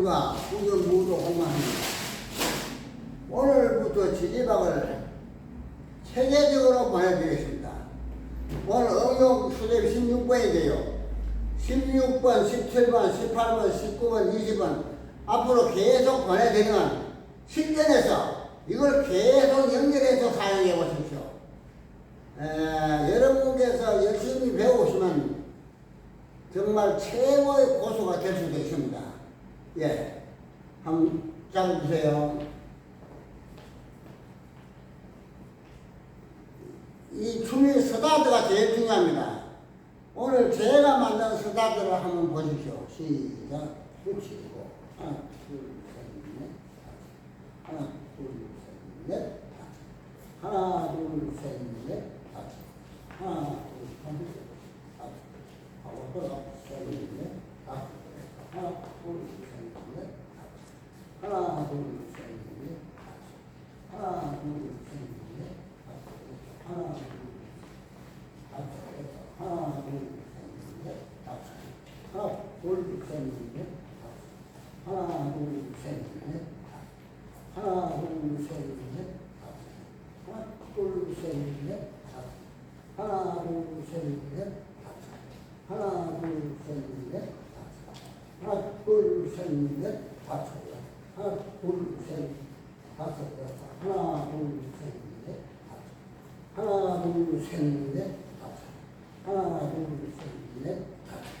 불과 구경 무도 공부합니다. 오늘부터 지지박을 체계적으로 보내드리겠습니다. 오늘 응용 수집 16번인데요. 16번, 17번, 18번, 19번, 20번 앞으로 계속 보내드리면 실전에서 이걸 계속 연결해서 사용해 보십시오. 에, 여러분께서 열심히 배우시면 정말 최고의 고수가 될 수도 있습니다. 예. 한번 잡아주세요. 이 춤이 스타트가 제일 중요합니다. 오늘 제가 만든 스타트를 한번 보십시오. 시작. 붙이고. 하나, 둘, 셋, 넷. 하나, 둘, 셋, 넷. 하나, 둘, 셋, 넷. 하나, 둘, 셋, 넷, 다섯. 하고 또 셋, 넷, 다섯. 하나, 둘, 셋, 넷, 다섯. 하나, 둘, 셋, 넷, 다섯. 하나, 둘, 셋, 넷, 다섯. 하나, 둘, 하나, 둘, 셋, 넷, 다섯. 넷, 다섯. 하나, 둘, 셋, 넷. 하나, 둘, 셋, 넷. 하나, 둘, 셋, 넷. 하나, 둘, 셋, 넷. 하나, 둘, 셋, 넷. 하나, 둘, 셋, 넷, 다섯. 하나, 둘, 셋, 다섯. 하나, 둘, 셋, 넷. 하나, 둘, 셋, 넷, 다섯. 하나, 둘, 셋, 넷, 다섯.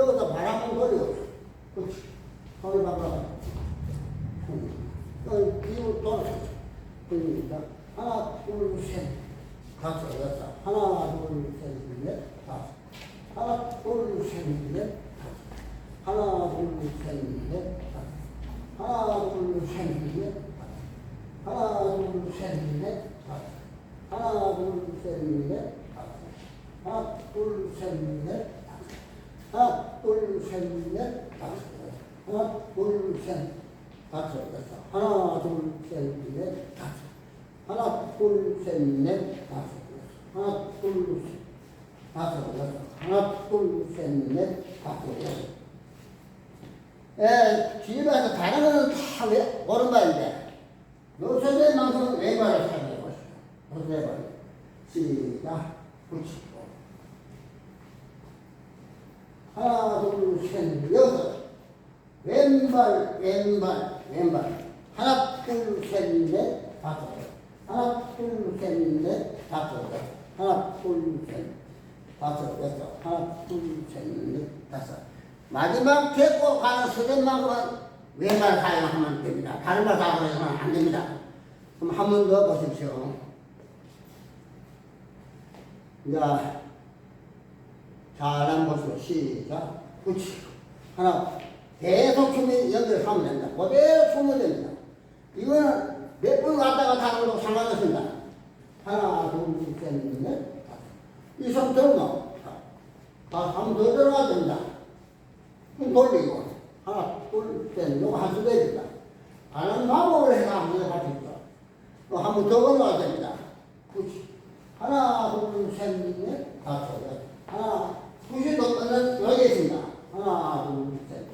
한번 걸려. 그렇지. 거기 봐봐. 또 뒤로 돌아서. 그러니까 하나, 둘, 셋, 다섯, 여섯. 하나, 둘, 셋, 넷, 다섯. 하나, 둘, 셋, 넷, 다섯. 하나, 둘, 셋, 넷, 다섯. 하나, 둘, 셋, 넷, 다섯. 하나, 둘, 셋, 넷, 다섯. 하나, 둘, 셋, 넷, 다섯. 하나, 둘, 셋, 넷, 다섯. 하나, 둘, 셋, 넷, 다섯. 하나, 둘, 셋, 다섯, 여섯. 하나, 둘, 셋, 넷, 다섯. 하나, 둘, 셋, 넷, 다섯, 여섯. 하나, 둘, 셋, 다섯, 여섯. 하나, 둘, 셋, 넷, 다섯, 여섯. 예, 집에서 다른 거는 다 왜, 오른발인데, 요소대만큼은 왼발을 사용해 보시오. 요소대발. 시작. 붙이고. 하나, 둘, 셋, 여섯. 왼발, 왼발, 왼발. 하나, 둘, 셋, 넷, 다섯. 하나, 둘, 셋, 넷, 다섯. 하나, 둘, 셋, 다섯, 여섯. 하나, 둘, 셋, 넷, 다섯. 마지막 데리고 가는 수련만큼은 왼발 사용하면 됩니다. 다른 발 사용하면 안 됩니다. 그럼 한 번 더 보십시오. 자, 잘 한번 보시고, 시작. 그렇지. 하나, 계속 춤이 연결하면 됩니다. 그대로 춤을 됩니다. 이거는 몇 번 왔다 갔다 하는 것도 상관없습니다. 하나, 둘, 셋, 넷, 다섯. 이손 들고, 다, 한번 더 들어가야 됩니다. 손 돌리고, 하나, 둘, 셋, 한수 됩니다. 하는 방법을 해서 한번 할수 있죠. 또한번 더 걸어야 됩니다. 그렇지. 하나, 둘, 셋, 넷, 다섯. 하나, 더 끊는 여기 있습니다. 하나, 둘, 셋,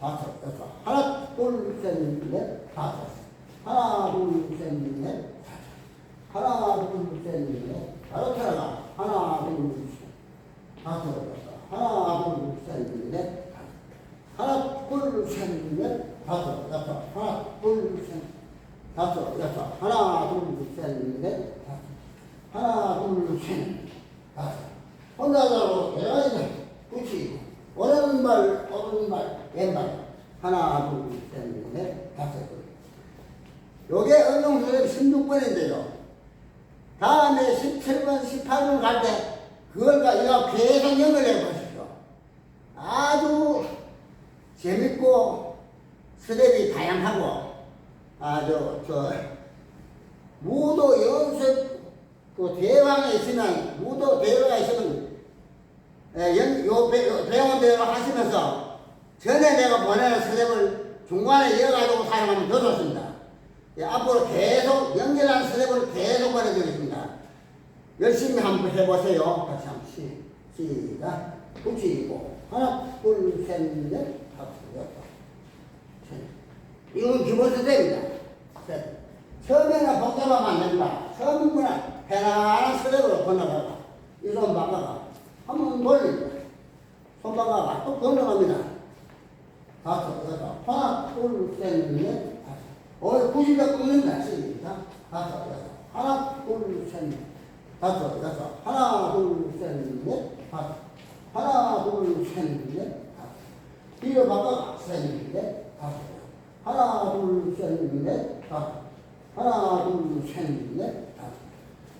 다섯, 여섯. 하나, 둘, 셋, 넷, 다섯. 하나, 둘, 셋, 넷, 다섯. 하나, 둘, 셋, 넷. 바로 들어가. 하나, 둘, 셋, 다섯, 여섯. 하나, 둘, 셋, 넷, 다섯. 하나, 둘, 셋, 넷, 다섯, 여섯. 하나, 둘, 셋, 다섯, 여섯. 하나, 둘, 셋, 넷, 다섯. 하나, 둘, 셋, 다섯. 혼자서 내가 이제 붙이고, 오른 발, 오른 발, 왼발. 하나, 둘, 셋, 넷, 다섯. 요게 응용수업 16번인데요. 다음에 17번, 18번 갈 때, 그걸과 이거 계속 연결해 보십시오. 아주 재밌고 스텝이 다양하고 아저 저 무도 연습 그 대왕에 있으면 무도 대회가 있으면 예, 연, 요, 배, 요 배원대로 하시면서 전에 내가 보내는 스텝을 중간에 이어가지고 사용하면 더 좋습니다. 예, 앞으로 계속 연결한 스텝을 계속 보내드리겠습니다. 열심히 한번 해보세요. 같이 한번 시, 시작. 붙이고 하나, 둘, 셋, 넷, 다섯, 여섯, 셋. 이건 기본 스텝입니다. 셋. 처음에는 복잡하면 안 됩니다. 처음부는 편안한 스텝으로 건너가가 이 손 바꿔가 한번 돌립니다. 손 건너갑니다. 다섯, 여섯, 하나, 둘, 셋, 넷, 다섯. 어, 구십에 끊는다. 시작. 다섯, 여섯, 하나, 둘, 셋, 넷, 다섯, 여섯, 하나, 둘, 셋, 넷, 다섯. 하나, 둘, 셋, 넷, 다섯. 뒤로 바꿔, 셋, 넷, 다섯. 하나, 둘, 셋, 넷, 다섯. 하나, 둘, 셋, 넷, 다섯.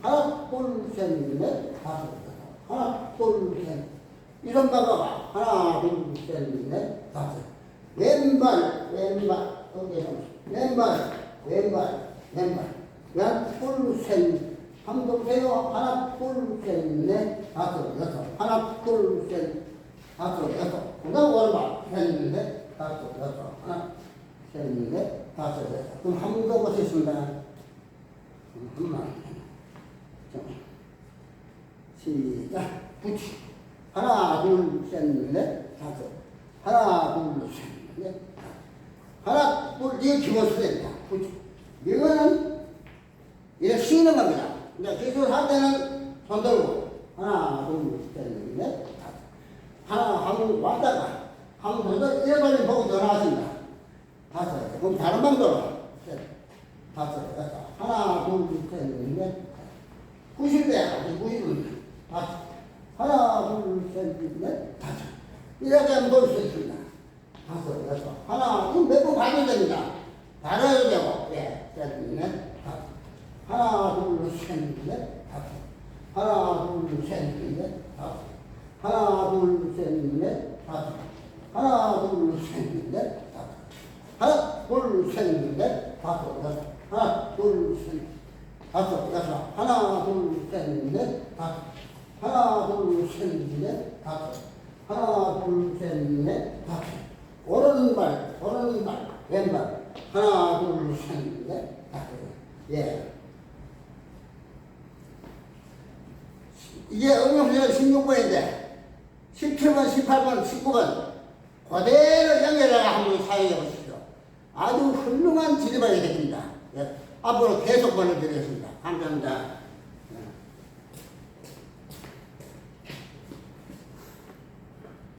하나, 둘, 셋, 넷, 다섯. 하나, 둘, 셋. 이런 바꿔봐. 하나, 둘, 셋, 넷, 다섯. 왼발, 왼발, 어깨 좀. 왼발, 왼발, 왼발. 양, 둘, 셋. 한번 보세요. 하나, 둘, 셋, 넷, 다섯, 여섯. 하나, 둘, 셋, 다섯, 여섯. 그 다음 오른발. 셋, 넷, 다섯, 여섯. 하나, 셋, 넷, 다섯, 여섯. 그럼 한 번 더 보겠습니다. 한 번. 시작. 붙이. 하나, 둘, 셋, 넷, 다섯. 하나, 둘, 셋, 넷. 하나, 둘, 이거 기본 수준입니다. 붙이. 이거는 이렇게 쉬는 겁니다. 이제 기술 할 때는 손 들고 하나, 둘, 셋, 넷, 다섯. 하나, 한번 왔다가 한번 더 일반인 보고 더 나왔습니다. 다섯. 그럼 다른 방법으로 셋, 다섯, 여섯. 하나, 둘, 셋, 넷, 다섯. 90대, 90은 다섯. 하나, 둘, 셋, 넷, 다섯. 이렇게 하면 볼수 있습니다. 다섯, 여섯. 하나, 몇번 봐도 됩니다. 달아야 되고, 예, 셋, 넷, 다섯. 하나, 둘, 셋, 넷, 다섯. 하나, 둘, 셋, 넷, 다섯. 하나, 둘, 셋, 넷, 다섯. 하나, 둘, 셋, 넷, 다섯. 하나, 둘, 셋, 넷, 다섯, 여섯. 하나, 둘, 셋, 다섯, 여섯. 하나, 둘, 셋, 넷, 다섯. 하나, 둘, 셋, 넷, 다섯. 하나, 둘, 셋, 넷, 다섯. 오른발, 오른발, 왼발. 하나, 둘, 셋, 넷, 다섯. 예. 이게 응용수열 16번인데 17번, 18번, 19번 그대로 연결해서 한번 사용해 보십시오. 아주 훌륭한 지리발이 됩니다. 예. 앞으로 계속 보내드리겠습니다. 감사합니다.